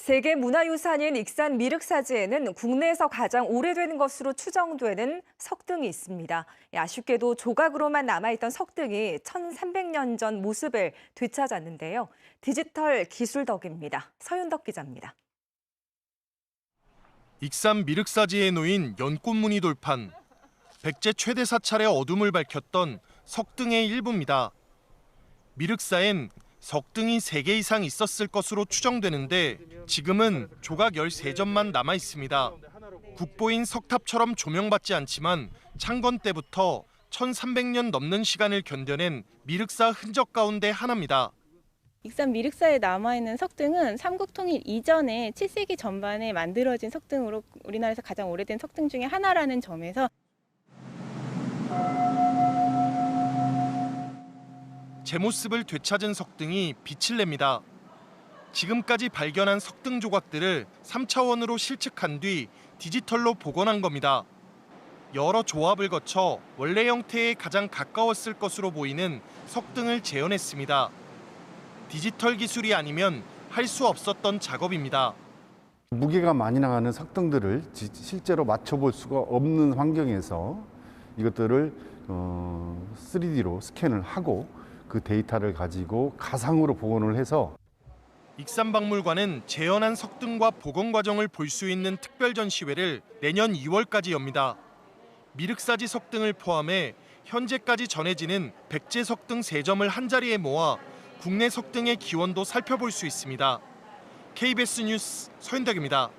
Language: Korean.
세계 문화유산인 익산 미륵사지에는 국내에서 가장 오래된 것으로 추정되는 석등이 있습니다. 예, 아쉽게도 조각으로만 남아있던 석등이 1300년 전 모습을 되찾았는데요. 디지털 기술 덕입니다. 서윤덕 기자입니다. 익산 미륵사지에 놓인 연꽃무늬 돌판. 백제 최대 사찰의 어둠을 밝혔던 석등의 일부입니다. 미륵사엔 석등이 3개 이상 있었을 것으로 추정되는데 지금은 조각 13점만 남아 있습니다. 국보인 석탑처럼 조명받지 않지만 창건 때부터 1300년 넘는 시간을 견뎌낸 미륵사 흔적 가운데 하나입니다. 익산 미륵사에 남아있는 석등은 삼국통일 이전에 7세기 전반에 만들어진 석등으로 우리나라에서 가장 오래된 석등 중에 하나라는 점에서 제 모습을 되찾은 석등이 빛을 냅니다. 지금까지 발견한 석등 조각들을 3차원으로 실측한 뒤 디지털로 복원한 겁니다. 여러 조합을 거쳐 원래 형태에 가장 가까웠을 것으로 보이는 석등을 재현했습니다. 디지털 기술이 아니면 할 수 없었던 작업입니다. 무게가 많이 나가는 석등들을 지- 실제로 맞춰볼 수가 없는 환경에서 이것들을 어, 3D로 스캔을 하고 그 데이터를 가지고 가상으로 복원을 해서 익산박물관은 재현한 석등과 복원 과정을 볼 수 있는 특별 전시회를 내년 2월까지 엽니다. 미륵사지 석등을 포함해 현재까지 전해지는 백제 석등 세점을 한자리에 모아 국내 석등의 기원도 살펴볼 수 있습니다. KBS 뉴스 서현덕입니다.